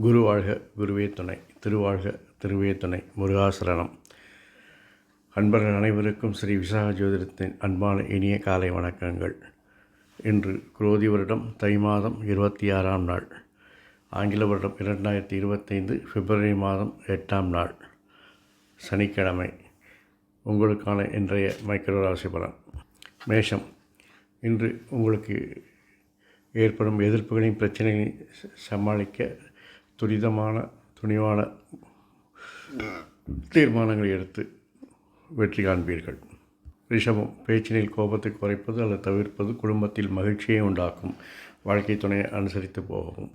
குரு வாழ்க குருவே துணை திருவாழ்க திருவே துணை முருகாசரணம் அன்பர்கள் அனைவருக்கும் ஸ்ரீ விசாக ஜோதிடத்தின் அன்பான இனிய காலை வணக்கங்கள். இன்று குரோதி வருடம் தை மாதம் இருபத்தி ஆறாம் நாள். ஆங்கில வருடம் இரண்டாயிரத்தி இருபத்தைந்து பிப்ரவரி மாதம் எட்டாம் நாள். சனிக்கிழமை. உங்களுக்கான இன்றைய மைக்ரோ ராசி பலன். மேஷம். இன்று உங்களுக்கு ஏற்படும் எதிர்ப்புகளையும் பிரச்சனைகளையும் சமாளிக்க துரிதமான துணிவான தீர்மானங்களை எடுத்து வெற்றி காண்பீர்கள். ரிஷபம் பேச்சினில் கோபத்தை குறைப்பது அல்லது தவிர்ப்பது குடும்பத்தில் மகிழ்ச்சியை உண்டாக்கும். வாழ்க்கை துணையை அனுசரித்து போகவும்.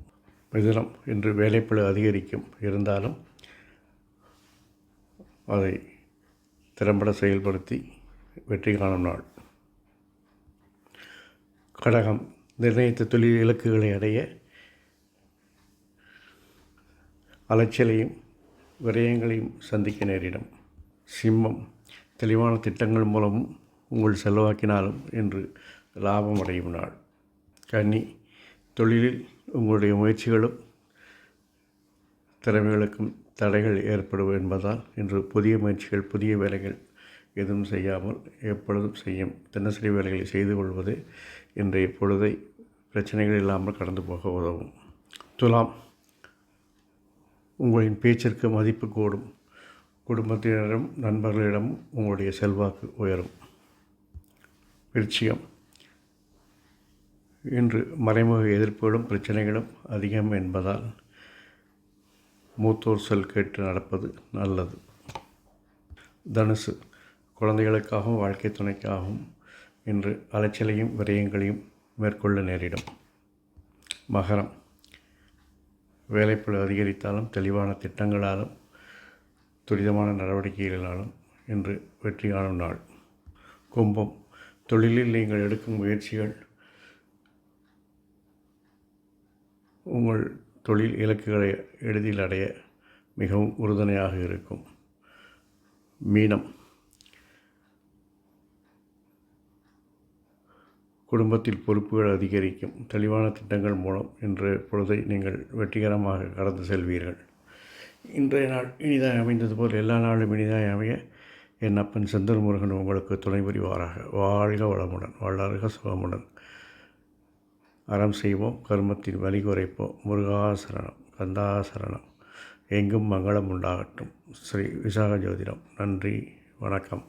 மிதனம் இன்று வேலைப்பழு அதிகரிக்கும். இருந்தாலும் அதை திறம்பட செயல்படுத்தி வெற்றி காணும் நாள். கடகம் நிர்ணயித்த தொழில் இலக்குகளை அடைய அலைச்சலையும் விரயங்களையும் சந்திக்க நேரிடும். சிம்மம் தெளிவான திட்டங்கள் மூலமும் உங்கள் செலவாக்கினாலும் என்று லாபம் அடையும் நாள். கன்னி தொழிலில் உங்களுடைய முயற்சிகளும் திறமைகளுக்கும் தடைகள் ஏற்படும் என்பதால் இன்று புதிய முயற்சிகள் புதிய வேலைகள் எதுவும் செய்யாமல் எப்பொழுதும் செய்யும் தினசரி வேலைகளை செய்து கொள்வது இன்றைய பொழுதை பிரச்சனைகள் இல்லாமல் கடந்து போக உதவும். துலாம் உங்களின் பேச்சிற்கு மதிப்பு கூடும். குடும்பத்தினரிடம் நண்பர்களிடம் உங்களுடைய செல்வாக்கு உயரும். விருச்சியம் இன்று மறைமுக எதிர்ப்புகளும் பிரச்சனைகளும் அதிகம் என்பதால் மூத்தோர் சொல் கேட்டு நடப்பது நல்லது. தனுசு. குழந்தைகளுக்காகவும் வாழ்க்கை துணைக்காகவும் இன்று அலைச்சலையும் விரயங்களையும் மேற்கொள்ள நேரிடும். மகரம். வேலைப்பளு அதிகரித்தாலும் தெளிவான திட்டங்களாலும் துரிதமான நடவடிக்கைகளாலும் இன்று வெற்றி காணும் நாள். கும்பம். தொழிலில் நீங்கள் எடுக்கும் முயற்சிகள் உங்கள் தொழில் இலக்குகளை எளிதில் அடைய மிகவும் உறுதுணையாக இருக்கும். மீனம். குடும்பத்தில் பொறுப்புகள் அதிகரிக்கும். தெளிவான திட்டங்கள் மூலம் இன்று பொழுதை நீங்கள் வெற்றிகரமாக கடந்து செல்வீர்கள். இன்றைய நாள் இனிதாய் அமைந்தது போல் எல்லா நாளும் இனிதாய் அமைய என் அப்பன் செந்தூர் முருகன் உங்களுக்கு துணை புரிவாராக. வாழ்க வளமுடன் வளர்க சுகமுடன். அறம் செய்வோம் கர்மத்தின் வலி குறைப்போம். முருகாசரணம் கந்தாசரணம் எங்கும் மங்களம் உண்டாகட்டும். ஸ்ரீ விசாக ஜோதிடம் நன்றி வணக்கம்.